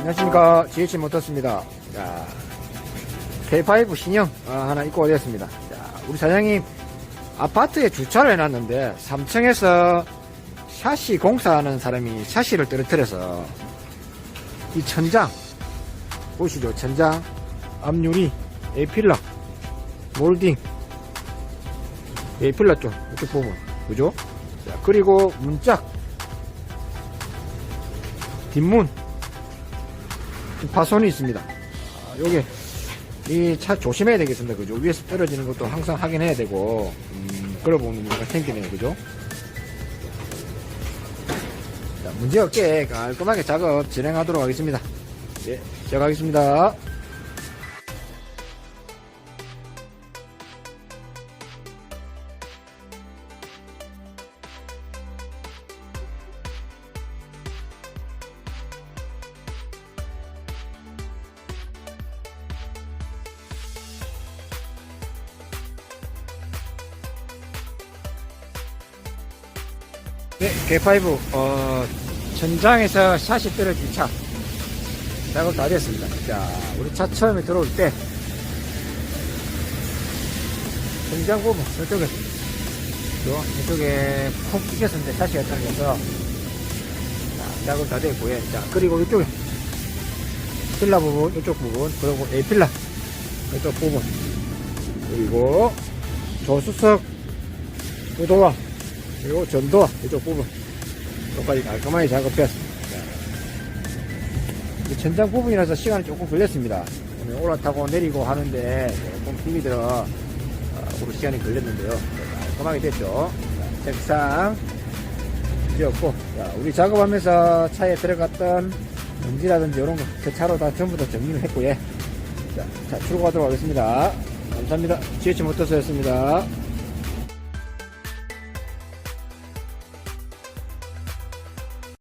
안녕하십니까. GH 모터스입니다. 자, K5 신형 어, 하나 입고 오겠습니다. 자, 우리 사장님 아파트에 주차를 해놨는데 3층에서 샤시 공사하는 사람이 샤시를 떨어뜨려서 이 천장 보시죠. 천장 앞유리 에필라 몰딩 에필라 쪽 이렇게 부분. 그죠? 자, 그리고 문짝 뒷문 파손이 있습니다. 아, 요게 이 차 조심해야 되겠습니다. 그죠? 위에서 떨어지는 것도 항상 확인해야 되고 음, 끌어보는 문제가 생기네요. 그죠? 자, 문제 없게 깔끔하게 작업 진행하도록 하겠습니다. 예, 시작하겠습니다. 네, K5 어, 천장에서 샷이 떨어진 차. 작업 다 됐습니다. 자, 우리 차 처음에 들어올 때. 천장 부분 이쪽에 요 이쪽에 콕 끼겠었는데 샷이 떨어져서. 자, 작업 다 됐고요. 자, 그리고 이쪽에. 필라 부분, 이쪽 부분, 그리고 A 필라 이쪽 부분. 그리고 조수석 구도와 그리고 전도 이쪽 부분 똑같이 깔끔하게 작업했습니다. 이 천장 부분이라서 시간이 조금 걸렸습니다. 오늘 올라타고 내리고 하는데 조금 힘이 들어 어, 오늘 시간이 걸렸는데요. 깔끔하게 됐죠. 자, 책상 지었고 자, 우리 작업하면서 차에 들어갔던 먼지라든지 이런 거제 차로 다 전부 다 정리를 했고요. 자, 자 출고하도록 하겠습니다. 감사합니다. GH 모터스였습니다.